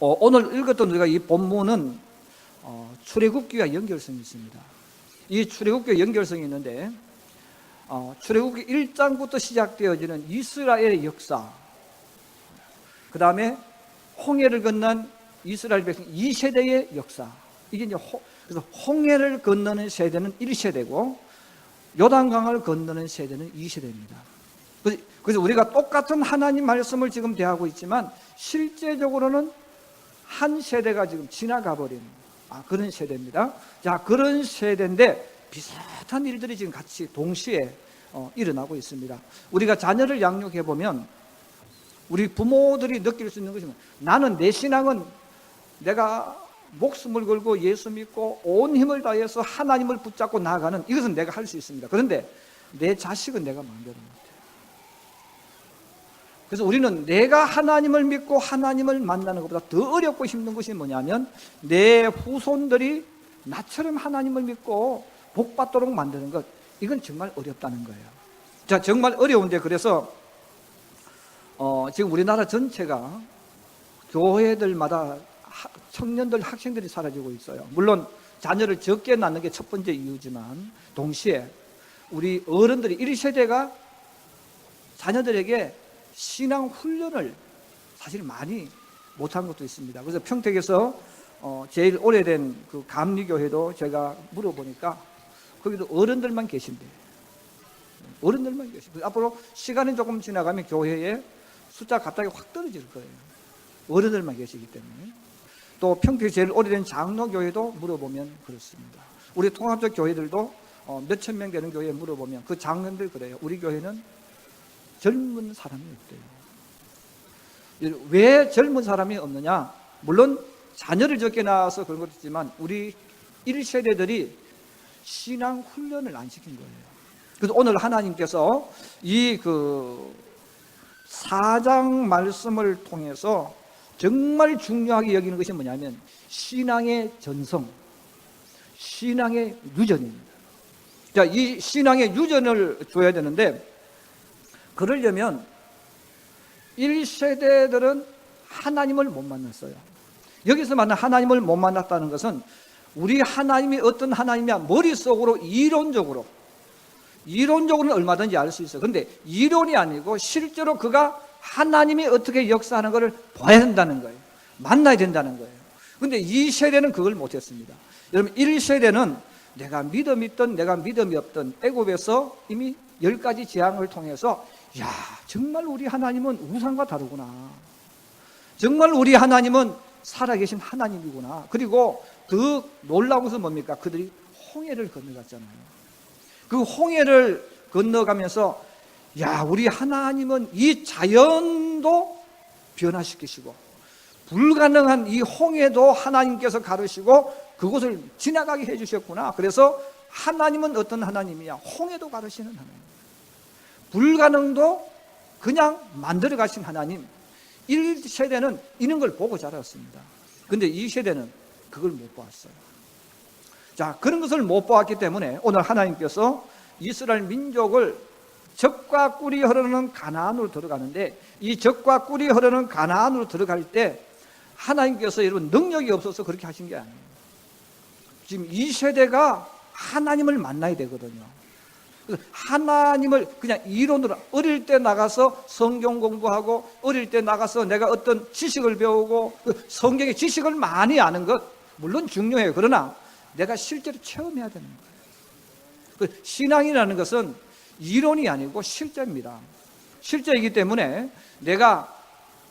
어, 오늘 읽었던 우리가 이 본문은 어, 출애굽기와 연결성이 있습니다. 이 출애굽기와 연결성이 있는데 어, 출애굽기 1장부터 시작되어지는 이스라엘의 역사, 그 다음에 홍해를 건넌 이스라엘 백성 2세대의 역사. 이게 이제 호, 그래서 홍해를 건너는 세대는 1세대고 요단강을 건너는 세대는 2세대입니다. 그래서 우리가 똑같은 하나님 말씀을 지금 대하고 있지만 실제적으로는 한 세대가 지금 지나가 버린 아, 그런 세대입니다. 자, 그런 세대인데 비슷한 일들이 지금 같이 동시에 어, 일어나고 있습니다. 우리가 자녀를 양육해 보면 우리 부모들이 느낄 수 있는 것이 뭐, 나는 내 신앙은 내가 목숨을 걸고 예수 믿고 온 힘을 다해서 하나님을 붙잡고 나아가는 이것은 내가 할 수 있습니다. 그런데 내 자식은 내가 마음대로 못해. 그래서 우리는 내가 하나님을 믿고 하나님을 만나는 것보다 더 어렵고 힘든 것이 뭐냐면 내 후손들이 나처럼 하나님을 믿고 복 받도록 만드는 것 이건 정말 어렵다는 거예요. 자 정말 어려운데 그래서 어, 지금 우리나라 전체가 교회들마다 하- 청년들 학생들이 사라지고 있어요. 물론 자녀를 적게 낳는 게 첫 번째 이유지만 동시에 우리 어른들이 1세대가 자녀들에게 신앙 훈련을 사실 많이 못한 것도 있습니다. 그래서 평택에서 어, 제일 오래된 그 감리교회도 제가 물어보니까 거기도 어른들만 계신대. 어른들만 계시고 앞으로 시간이 조금 지나가면 교회에 숫자 갑자기 확 떨어질 거예요. 어른들만 계시기 때문에. 또 평택 제일 오래된 장로교회도 물어보면 그렇습니다. 우리 통합적 교회들도 어, 몇천 명 되는 교회에 물어보면 그 장로들 그래요. 우리 교회는 젊은 사람이 없대요. 왜 젊은 사람이 없느냐? 물론 자녀를 적게 낳아서 그런 것도 있지만 우리 1세대들이 신앙 훈련을 안 시킨 거예요. 그래서 오늘 하나님께서 이 그 사장 말씀을 통해서 정말 중요하게 여기는 것이 뭐냐면 신앙의 전성, 신앙의 유전입니다. 자, 이 신앙의 유전을 줘야 되는데 그러려면 1세대들은 하나님을 못 만났어요. 여기서 말하는 하나님을 못 만났다는 것은 우리 하나님이 어떤 하나님이야 머릿속으로 이론적으로 이론적으로는 얼마든지 알 수 있어요. 근데 이론이 아니고 실제로 그가 하나님이 어떻게 역사하는 것을 봐야 된다는 거예요. 만나야 된다는 거예요. 근데 이 세대는 그걸 못했습니다. 여러분 1세대는 내가 믿음 있던 내가 믿음이 없던 애굽에서 이미 열 가지 재앙을 통해서 야 정말 우리 하나님은 우상과 다르구나. 정말 우리 하나님은 살아계신 하나님이구나. 그리고 그 놀라운 것은 뭡니까? 그들이 홍해를 건너갔잖아요. 그 홍해를 건너가면서 야 우리 하나님은 이 자연도 변화시키시고 불가능한 이 홍해도 하나님께서 가르시고 그곳을 지나가게 해주셨구나. 그래서 하나님은 어떤 하나님이야? 홍해도 가르시는 하나님. 불가능도 그냥 만들어 가신 하나님. 1세대는 이런 걸 보고 자랐습니다. 근데 2세대는 그걸 못 보았어요. 자, 그런 것을 못 보았기 때문에 오늘 하나님께서 이스라엘 민족을 적과 꿀이 흐르는 가나안으로 들어가는데 이 적과 꿀이 흐르는 가나안으로 들어갈 때 하나님께서 여러분 능력이 없어서 그렇게 하신 게 아니에요. 지금 이 세대가 하나님을 만나야 되거든요. 그래서 하나님을 그냥 이론으로 어릴 때 나가서 성경 공부하고 어릴 때 나가서 내가 어떤 지식을 배우고 그 성경의 지식을 많이 아는 것 물론 중요해요. 그러나 내가 실제로 체험해야 되는 거예요. 그 신앙이라는 것은 이론이 아니고 실제입니다. 실제이기 때문에 내가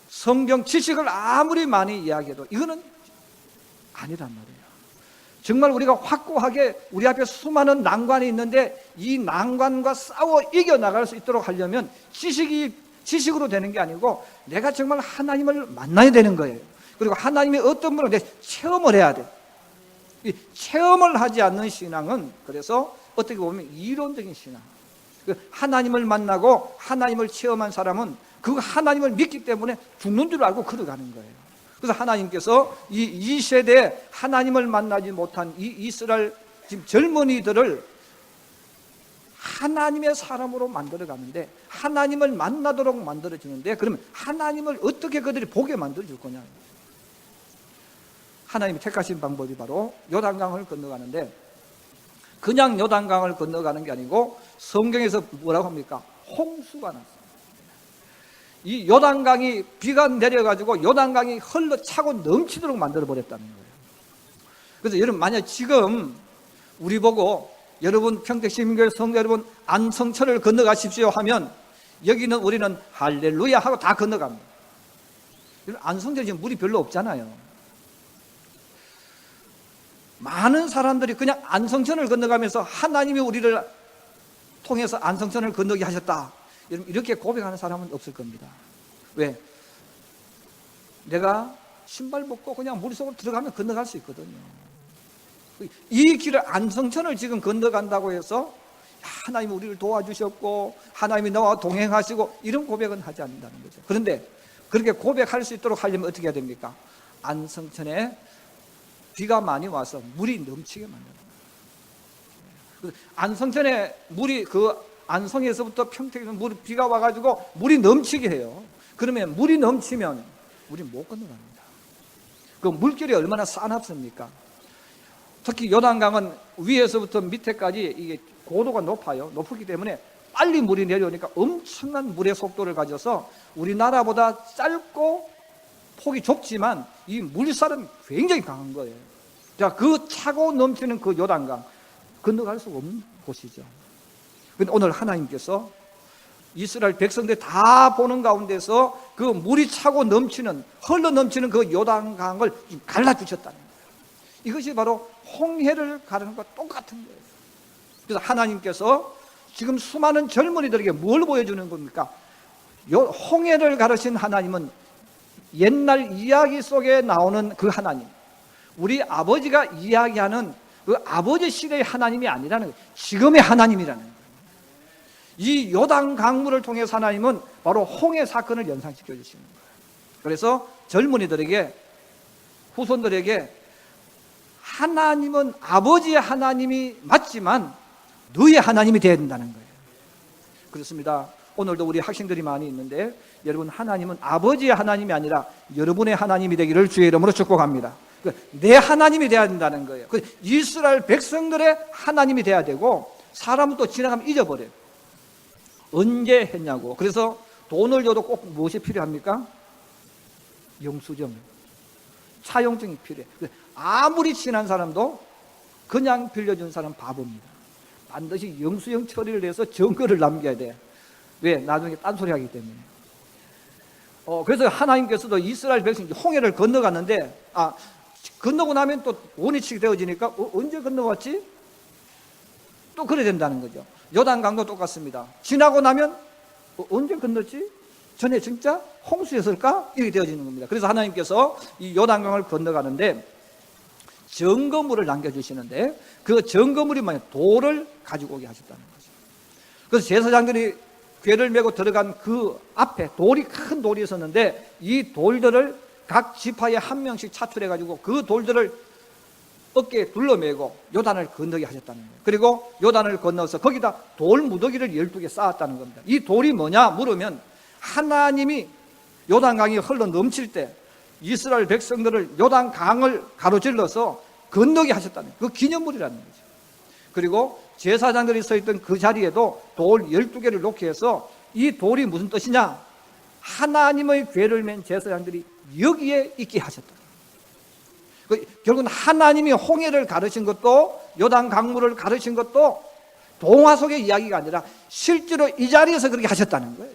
성경 지식을 아무리 많이 이야기해도 이거는 아니란 말이에요. 정말 우리가 확고하게 우리 앞에 수많은 난관이 있는데 이 난관과 싸워 이겨 나갈 수 있도록 하려면 지식이 지식으로 되는 게 아니고 내가 정말 하나님을 만나야 되는 거예요. 그리고 하나님의 어떤 분을 내 체험을 해야 돼. 이 체험을 하지 않는 신앙은 그래서 어떻게 보면 이론적인 신앙. 그 하나님을 만나고 하나님을 체험한 사람은 그 하나님을 믿기 때문에 죽는 줄 알고 걸어가는 거예요. 그래서 하나님께서 이, 이 세대에 하나님을 만나지 못한 이 이스라엘 지금 젊은이들을 하나님의 사람으로 만들어 가는데 하나님을 만나도록 만들어 주는데 그러면 하나님을 어떻게 그들이 보게 만들어 줄 거냐? 하나님이 택하신 방법이 바로 요단강을 건너가는데 그냥 요단강을 건너가는 게 아니고 성경에서 뭐라고 합니까? 홍수가 났어요. 이 요단강이 비가 내려가지고 요단강이 흘러 차고 넘치도록 만들어 버렸다는 거예요. 그래서 여러분 만약 지금 우리 보고 여러분 평택시민교회 성도 여러분 안성천을 건너가십시오 하면 여기는 우리는 할렐루야 하고 다 건너갑니다. 안성천에 지금 물이 별로 없잖아요. 많은 사람들이 그냥 안성천을 건너가면서 하나님이 우리를 통해서 안성천을 건너게 하셨다. 여러분, 이렇게 고백하는 사람은 없을 겁니다. 왜? 내가 신발 벗고 그냥 물속으로 들어가면 건너갈 수 있거든요. 이 길을 안성천을 지금 건너간다고 해서 하나님이 우리를 도와주셨고 하나님이 나와 동행하시고 이런 고백은 하지 않는다는 거죠. 그런데 그렇게 고백할 수 있도록 하려면 어떻게 해야 됩니까? 안성천에 비가 많이 와서 물이 넘치게 만드는 거예요. 안성천에 물이 그 안성에서부터 평택에서 물 비가 와가지고 물이 넘치게 해요. 그러면 물이 넘치면 우리 못 건너갑니다. 그 물결이 얼마나 싸납습니까? 특히 요단강은 위에서부터 밑에까지 이게 고도가 높아요. 높기 때문에 빨리 물이 내려오니까 엄청난 물의 속도를 가져서 우리나라보다 짧고 폭이 좁지만 이 물살은 굉장히 강한 거예요. 자, 그 차고 넘치는 그 요단강 건너갈 수 없는 곳이죠. 근데 오늘 하나님께서 이스라엘 백성들 다 보는 가운데서 그 물이 차고 넘치는 흘러 넘치는 그 요단강을 갈라 주셨다는 거예요. 이것이 바로 홍해를 가르는 것과 똑같은 거예요. 그래서 하나님께서 지금 수많은 젊은이들에게 뭘 보여주는 겁니까? 요 홍해를 가르신 하나님은 옛날 이야기 속에 나오는 그 하나님, 우리 아버지가 이야기하는 그 아버지 시대의 하나님이 아니라는 거예요. 지금의 하나님이라는 거예요. 이 요단 강물을 통해서 하나님은 바로 홍해 사건을 연상시켜 주시는 거예요. 그래서 젊은이들에게 후손들에게 하나님은 아버지의 하나님이 맞지만 너의 하나님이 되어야 된다는 거예요. 그렇습니다. 오늘도 우리 학생들이 많이 있는데 여러분 하나님은 아버지의 하나님이 아니라 여러분의 하나님이 되기를 주의 이름으로 축복합니다. 그내 하나님이 되어야 된다는 거예요. 그 이스라엘 백성들의 하나님이 돼야 되고 사람은 또 지나가면 잊어버려요. 언제 했냐고. 그래서 돈을 줘도 꼭 무엇이 필요합니까? 영수증, 차용증이 필요해. 아무리 친한 사람도 그냥 빌려준 사람 바보입니다. 반드시 영수증 처리를 해서 증거를 남겨야 돼. 왜? 나중에 딴소리 하기 때문에. 어, 그래서 하나님께서도 이스라엘 백성이 홍해를 건너갔는데, 아, 건너고 나면 또 원위치게 되어지니까, 어, 언제 건너갔지? 또 그래 된다는 거죠. 요단 강도 똑같습니다. 지나고 나면, 어, 언제 건넜지? 전에 진짜 홍수였을까? 이렇게 되어지는 겁니다. 그래서 하나님께서 이 요단강을 건너가는데, 증거물을 남겨주시는데 그 증거물이 뭐냐 돌을 가지고 오게 하셨다는 거죠. 그래서 제사장들이 괴를 메고 들어간 그 앞에 돌이 큰 돌이 있었는데 이 돌들을 각 지파에 한 명씩 차출해 가지고 그 돌들을 어깨에 둘러매고 요단을 건너게 하셨다는 거예요. 그리고 요단을 건너서 거기다 돌 무더기를 12개 쌓았다는 겁니다. 이 돌이 뭐냐 물으면 하나님이 요단강이 흘러 넘칠 때 이스라엘 백성들을 요단 강을 가로질러서 건너게 하셨다는 그 기념물이라는 거죠. 그리고 제사장들이 서 있던 그 자리에도 돌 12개를 놓게 해서 이 돌이 무슨 뜻이냐? 하나님의 괴를 맨 제사장들이 여기에 있게 하셨다. 그 결국은 하나님이 홍해를 가르친 것도 요단 강물을 가르친 것도 동화 속의 이야기가 아니라 실제로 이 자리에서 그렇게 하셨다는 거예요.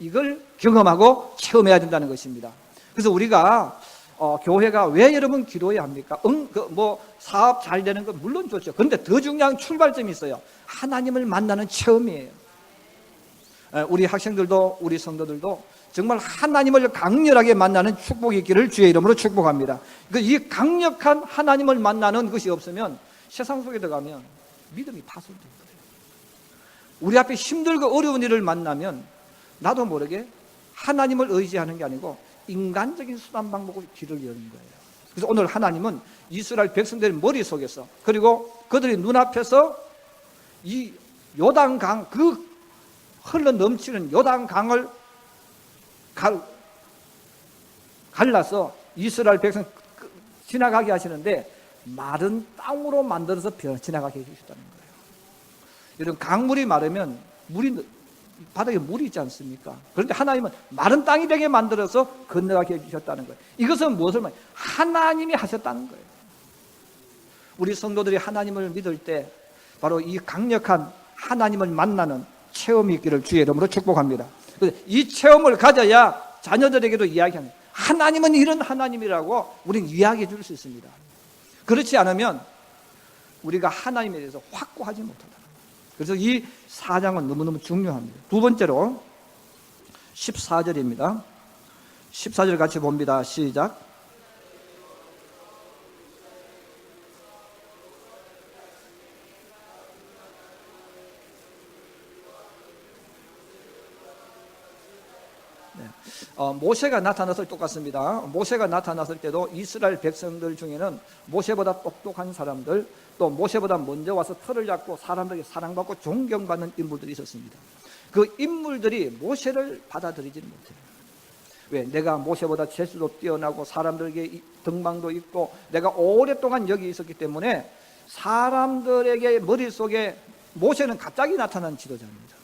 이걸 경험하고 체험해야 된다는 것입니다. 그래서 우리가 어, 교회가 왜 여러분 기도해야 합니까? 응, 그, 뭐, 사업 잘 되는 건 물론 좋죠. 그런데 더 중요한 출발점이 있어요. 하나님을 만나는 체험이에요. 에, 우리 학생들도, 우리 성도들도 정말 하나님을 강렬하게 만나는 축복이 있기를 주의 이름으로 축복합니다. 그이 강력한 하나님을 만나는 것이 없으면 세상 속에 들어가면 믿음이 파손된 거예요. 우리 앞에 힘들고 어려운 일을 만나면 나도 모르게 하나님을 의지하는 게 아니고 인간적인 수단 방법으로 길을 여는 거예요. 그래서 오늘 하나님은 이스라엘 백성들의 머릿속에서 그리고 그들의 눈앞에서 이 요단강 그 흘러 넘치는 요단강을 갈, 갈라서 이스라엘 백성 지나가게 하시는데 마른 땅으로 만들어서 변 지나가게 해주셨다는 거예요. 이런 강물이 마르면 물이 바닥에 물이 있지 않습니까? 그런데 하나님은 마른 땅이 되게 만들어서 건너가게 해주셨다는 거예요. 이것은 무엇을 말? 하나님이 하셨다는 거예요. 우리 성도들이 하나님을 믿을 때 바로 이 강력한 하나님을 만나는 체험이 있기를 주의 이름으로 축복합니다. 이 체험을 가져야 자녀들에게도 이야기합니다. 하나님은 이런 하나님이라고 우리는 이야기해 줄 수 있습니다. 그렇지 않으면 우리가 하나님에 대해서 확고하지 못하다. 그래서 이 사장은 너무너무 중요합니다. 두 번째로 14절입니다. 14절 같이 봅니다. 시작. 어, 모세가 나타났을 때 똑같습니다. 모세가 나타났을 때도 이스라엘 백성들 중에는 모세보다 똑똑한 사람들, 또 모세보다 먼저 와서 털을 잡고 사람들에게 사랑받고 존경받는 인물들이 있었습니다. 그 인물들이 모세를 받아들이지는 못해요. 왜? 내가 모세보다 재수도 뛰어나고 사람들에게 이- 등망도 있고 내가 오랫동안 여기 있었기 때문에 사람들에게 머릿속에 모세는 갑자기 나타난 지도자입니다.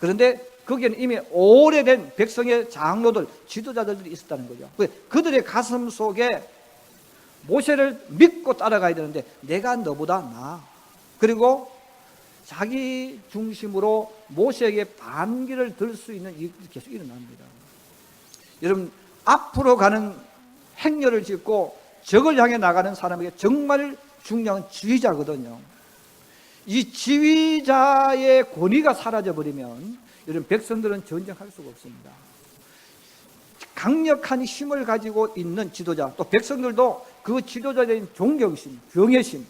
그런데 거기에는 이미 오래된 백성의 장로들, 지도자들이 있었다는 거죠. 그- 그들의 가슴 속에 모세를 믿고 따라가야 되는데 내가 너보다 나아. 그리고 자기 중심으로 모세에게 반기를 들 수 있는 일이 계속 일어납니다. 여러분 앞으로 가는 행렬을 짓고 적을 향해 나가는 사람에게 정말 중요한 지휘자거든요. 이 지휘자의 권위가 사라져 버리면 여러분 백성들은 전쟁할 수가 없습니다. 강력한 힘을 가지고 있는 지도자 또 백성들도 그 지도자에 대한 존경심, 경외심,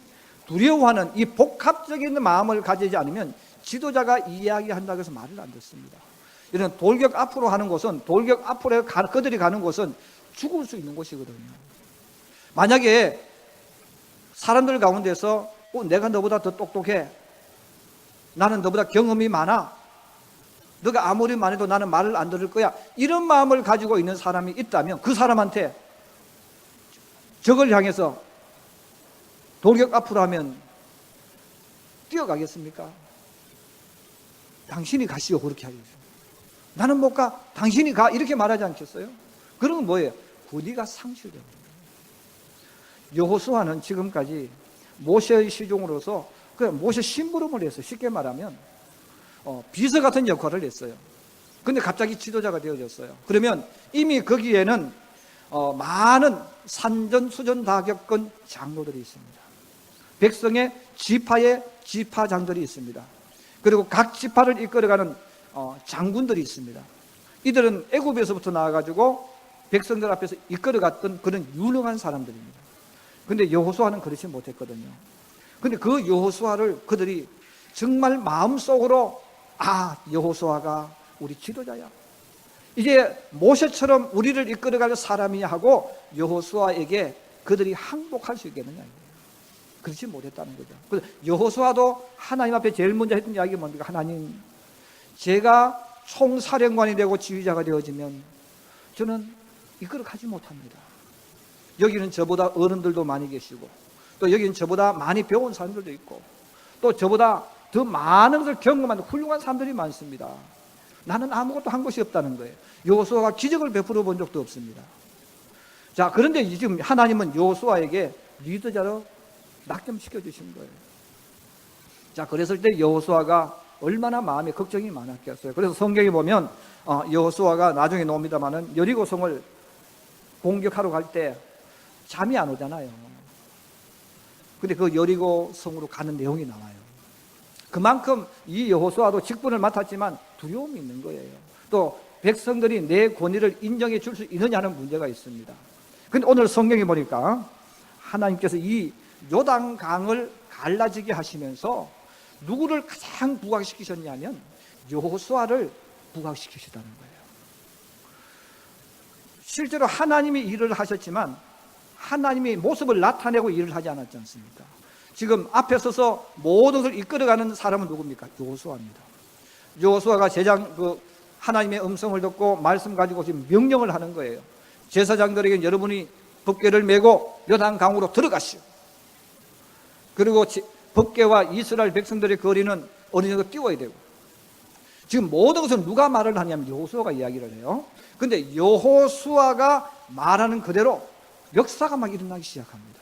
두려워하는 이 복합적인 마음을 가지지 않으면 지도자가 이야기한다고 해서 말을 안 듣습니다. 이런 돌격 앞으로 하는 곳은 돌격 앞으로 가, 그들이 가는 곳은 죽을 수 있는 곳이거든요. 만약에 사람들 가운데서 어, 내가 너보다 더 똑똑해. 나는 너보다 경험이 많아. 너가 아무리 말해도 나는 말을 안 들을 거야. 이런 마음을 가지고 있는 사람이 있다면 그 사람한테 적을 향해서 돌격 앞으로 하면 뛰어가겠습니까? 당신이 가시오 그렇게 하겠죠. 나는 못 가. 당신이 가. 이렇게 말하지 않겠어요? 건 뭐예요? 군의가 상실됩니다. 여호수아는 지금까지 모세의 시종으로서 그 모세 심부름을 했어요. 쉽게 말하면 어, 비서 같은 역할을 했어요. 근데 갑자기 지도자가 되어졌어요. 그러면 이미 거기에는 어, 많은 산전 수전 다 겪은 장로들이 있습니다. 백성의 지파의 지파장들이 있습니다. 그리고 각 지파를 이끌어가는 어, 장군들이 있습니다. 이들은 애굽에서부터 나와가지고 백성들 앞에서 이끌어갔던 그런 유능한 사람들입니다. 근데 여호수아는 그렇지 못했거든요. 근데 그 여호수아를 그들이 정말 마음속으로 아 여호수아가 우리 지도자야. 이제 모세처럼 우리를 이끌어갈 사람이야 하고 여호수아에게 그들이 항복할 수 있겠느냐. 그렇지 못했다는 거죠. 그래서 여호수아도 하나님 앞에 제일 먼저 했던 이야기가 뭡니까? 하나님, 제가 총사령관이 되고 지휘자가 되어지면 저는 이끌어 가지 못합니다. 여기는 저보다 어른들도 많이 계시고 또 여기는 저보다 많이 배운 사람들도 있고 또 저보다 더 많은 것을 경험한 훌륭한 사람들이 많습니다. 나는 아무것도 한 것이 없다는 거예요. 여호수아가 기적을 베풀어 본 적도 없습니다. 자, 그런데 지금 하나님은 여호수아에게 리더자로 낙점시켜 주신 거예요. 자, 그랬을 때 여호수아가 얼마나 마음에 걱정이 많았겠어요. 그래서 성경에 보면 어, 여호수아가 나중에 나옵니다만은 여리고 성을 공격하러 갈 때 잠이 안 오잖아요. 근데 그 여리고 성으로 가는 내용이 나와요. 그만큼 이 여호수아도 직분을 맡았지만 두려움이 있는 거예요. 또 백성들이 내 권위를 인정해 줄 수 있느냐 하는 문제가 있습니다. 근데 오늘 성경에 보니까 하나님께서 이 요단 강을 갈라지게 하시면서 누구를 가장 부각시키셨냐면 여호수아를 부각시키시다는 거예요. 실제로 하나님이 일을 하셨지만 하나님이 모습을 나타내고 일을 하지 않았지 않습니까? 지금 앞에 서서 모든 것을 이끌어가는 사람은 누굽니까? 여호수아입니다. 여호수아가 제장 그 하나님의 음성을 듣고 말씀 가지고 지금 명령을 하는 거예요. 제사장들에게 여러분이 법궤를 메고 요단 강으로 들어가시오. 그리고 지- 법궤와 이스라엘 백성들의 거리는 어느 정도 띄워야 되고 지금 모든 것은 누가 말을 하냐면 여호수아가 이야기를 해요. 근데 여호수아가 말하는 그대로 역사가 막 일어나기 시작합니다.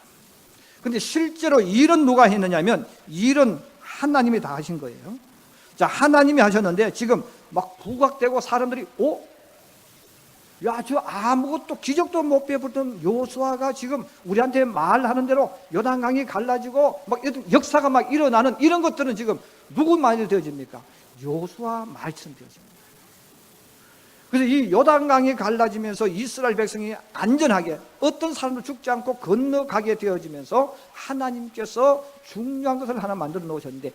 근데 실제로 일은 누가 했느냐면 일은 하나님이 다 하신 거예요. 자, 하나님이 하셨는데 지금 막 부각되고 사람들이 오 야, 저 아무것도 기적도 못 베풀던 요수아가 지금 우리한테 말하는 대로 요단강이 갈라지고 막 역사가 막 일어나는 이런 것들은 지금 누구 말이 되어집니까? 요수아 말처럼 되어집니다. 그래서 이 요단강이 갈라지면서 이스라엘 백성이 안전하게 어떤 사람도 죽지 않고 건너가게 되어지면서 하나님께서 중요한 것을 하나 만들어 놓으셨는데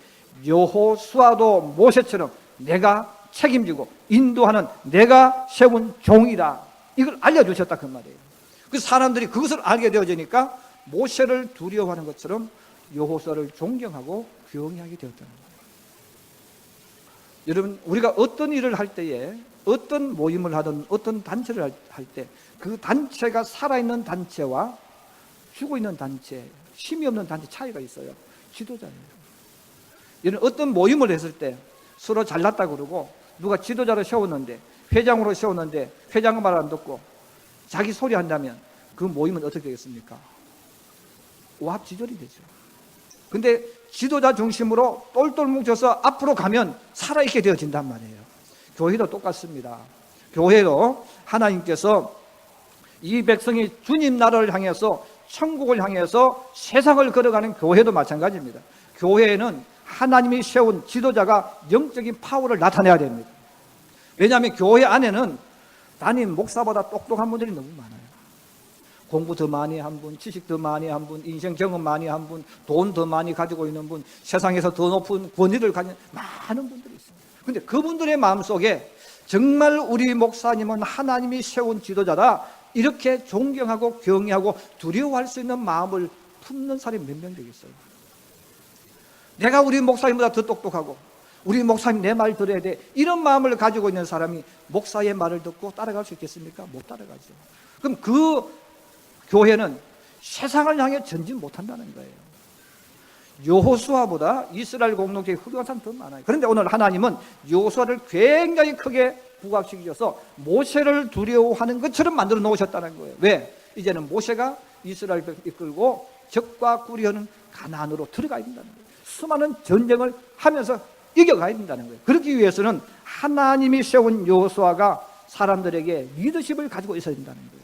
여호수아도 모세처럼 내가 책임지고 인도하는 내가 세운 종이다. 이걸 알려주셨다 그 말이에요. 그래서 사람들이 그것을 알게 되어지니까 모세를 두려워하는 것처럼 여호수아를 존경하고 경외하게 되었다는 거예요. 여러분 우리가 어떤 일을 할 때에 어떤 모임을 하든 어떤 단체를 할 때 그 단체가 살아있는 단체와 죽어 있는 단체, 힘이 없는 단체 차이가 있어요. 지도자예요. 이런 어떤 모임을 했을 때 서로 잘났다 그러고 누가 지도자로 세웠는데 회장으로 세웠는데 회장 말 안 듣고 자기 소리 한다면 그 모임은 어떻게 되겠습니까? 오합지졸이 되죠. 근데 지도자 중심으로 똘똘 뭉쳐서 앞으로 가면 살아있게 되어진단 말이에요. 교회도 똑같습니다. 교회도 하나님께서 이 백성이 주님 나라를 향해서 천국을 향해서 세상을 걸어가는 교회도 마찬가지입니다. 교회는 하나님이 세운 지도자가 영적인 파워를 나타내야 됩니다. 왜냐하면 교회 안에는 담임 목사보다 똑똑한 분들이 너무 많아요. 공부 더 많이 한 분, 지식 더 많이 한 분, 인생 경험 많이 한 분, 돈 더 많이 가지고 있는 분, 세상에서 더 높은 권위를 가진 많은 있습니다. 근데 그분들의 마음속에 정말 우리 목사님은 하나님이 세운 지도자다. 이렇게 존경하고 경외하고 두려워할 수 있는 마음을 품는 사람이 몇 명 되겠어요? 내가 우리 목사님보다 더 똑똑하고 우리 목사님 내 말 들어야 돼. 이런 마음을 가지고 있는 사람이 목사의 말을 듣고 따라갈 수 있겠습니까? 못 따라가죠. 그럼 그 교회는 세상을 향해 전진 못한다는 거예요. 여호수아보다 이스라엘 공동체의 훌륭한 사람 더 많아요. 그런데 오늘 하나님은 여호수아를 굉장히 크게 부각시키셔서 모세를 두려워하는 것처럼 만들어 놓으셨다는 거예요. 왜? 이제는 모세가 이스라엘 을 이끌고 적과 꾸리하는 가나안으로 들어가야 된다는 거예요. 수많은 전쟁을 하면서 이겨가야 된다는 거예요. 그러기 위해서는 하나님이 세운 여호수아가 사람들에게 리더십을 가지고 있어야 된다는 거예요.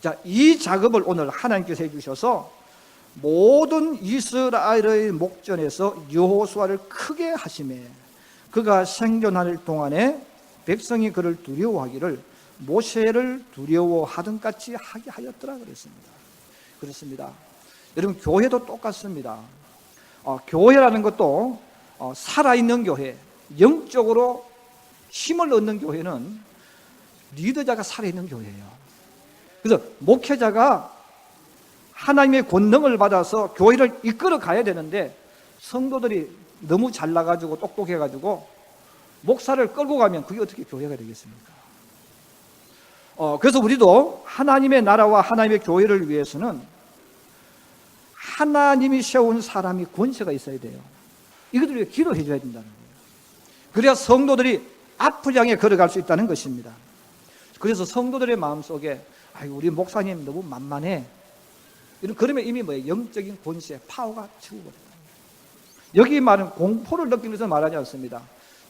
자, 이 작업을 오늘 하나님께서 해 주셔서 모든 이스라엘의 목전에서 여호수아를 크게 하심에 그가 생존할 동안에 백성이 그를 두려워하기를 모세를 두려워하던 같이 하게 하였더라 그랬습니다. 그렇습니다. 여러분 교회도 똑같습니다. 어, 교회라는 것도 어, 살아있는 교회, 영적으로 힘을 얻는 교회는 리더자가 살아있는 교회예요. 그래서 목회자가 하나님의 권능을 받아서 교회를 이끌어 가야 되는데 성도들이 너무 잘나가지고 똑똑해가지고 목사를 끌고 가면 그게 어떻게 교회가 되겠습니까? 어, 그래서 우리도 하나님의 나라와 하나님의 교회를 위해서는 하나님이 세운 사람이 권세가 있어야 돼요. 이것들 위해 기도해 줘야 된다는 거예요. 그래야 성도들이 앞을 향해 걸어갈 수 있다는 것입니다. 그래서 성도들의 마음속에 아유 우리 목사님 너무 만만해. 이런 그러면 이미 뭐예요? 영적인 권세, 파워가 치우버렸다. 여기 말은 공포를 느끼기 위해서 말하지 않습니다.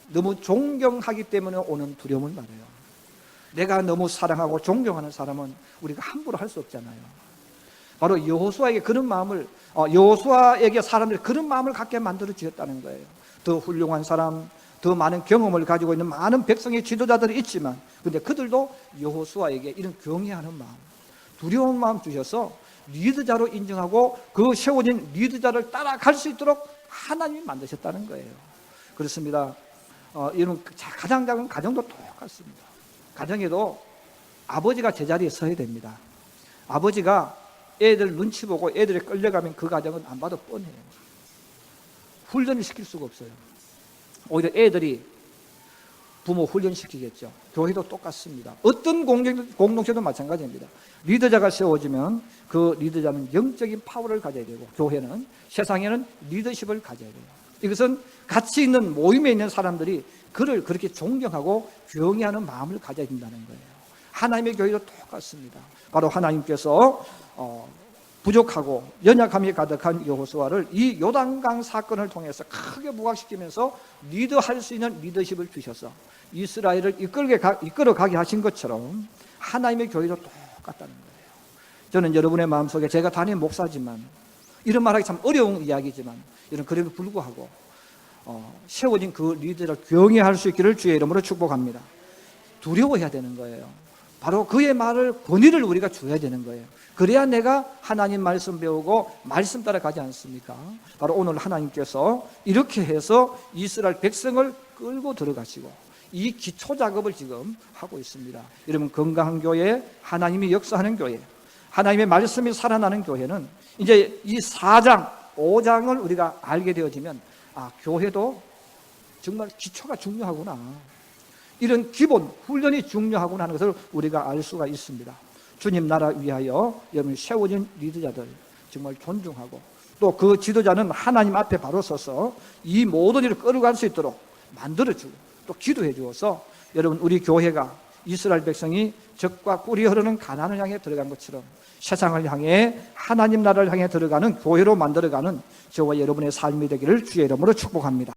너무 존경하기 때문에 오는 두려움을 말해요. 내가 너무 사랑하고 존경하는 사람은 우리가 함부로 할 수 없잖아요. 바로 여호수아에게 그런 마음을 어, 여호수아에게 사람들이 그런 마음을 갖게 만들어 주었다는 거예요. 더 훌륭한 사람, 더 많은 경험을 가지고 있는 많은 백성의 지도자들이 있지만, 근데 그들도 여호수아에게 이런 경외하는 마음, 두려운 마음 주셔서 리더자로 인정하고 그 세워진 리더자를 따라갈 수 있도록 하나님이 만드셨다는 거예요. 그렇습니다. 어, 이런 가장 작은 가정도 똑같습니다. 가정에도 아버지가 제자리에 서야 됩니다. 아버지가 애들 눈치 보고 애들이 끌려가면 그 가정은 안 봐도 뻔해요. 훈련을 시킬 수가 없어요. 오히려 애들이 부모 훈련시키겠죠. 교회도 똑같습니다. 어떤 공동- 공동체도 마찬가지입니다. 리더자가 세워지면 그 리더자는 영적인 파워를 가져야 되고 교회는 세상에는 리더십을 가져야 돼요. 이것은 같이 있는 모임에 있는 사람들이 그를 그렇게 존경하고 경외하는 마음을 가져야 된다는 거예요. 하나님의 교회도 똑같습니다. 바로 하나님께서 어, 부족하고 연약함이 가득한 여호수아를 이 요단강 사건을 통해서 크게 부각시키면서 리더할 수 있는 리더십을 주셔서 이스라엘을 이끌게 가, 이끌어 가게 하신 것처럼 하나님의 교회도 똑같다는 거예요. 저는 여러분의 마음속에 제가 담임 목사지만 이런 말하기 참 어려운 이야기지만 이런 그래도 불구하고 어, 세워진 그 리더를 경외할 수 있기를 주의 이름으로 축복합니다. 두려워해야 되는 거예요. 바로 그의 말을 권위를 우리가 줘야 되는 거예요. 그래야 내가 하나님 말씀 배우고 말씀 따라 가지 않습니까? 바로 오늘 하나님께서 이렇게 해서 이스라엘 백성을 끌고 들어가시고 이 기초 작업을 지금 하고 있습니다. 여러분 건강한 교회, 하나님이 역사하는 교회, 하나님의 말씀이 살아나는 교회는 이제 이 4장, 5장을 우리가 알게 되어지면 아, 교회도 정말 기초가 중요하구나. 이런 기본 훈련이 중요하구나 하는 것을 우리가 알 수가 있습니다. 주님 나라 위하여 여러분 세워진 리더자들 정말 존중하고 또 그 지도자는 하나님 앞에 바로 서서 이 모든 일을 끌어갈 수 있도록 만들어주고 또 기도해 주어서 여러분 우리 교회가 이스라엘 백성이 적과 꿀이 흐르는 가난을 향해 들어간 것처럼 세상을 향해 하나님 나라를 향해 들어가는 교회로 만들어가는 저와 여러분의 삶이 되기를 주의 이름으로 축복합니다.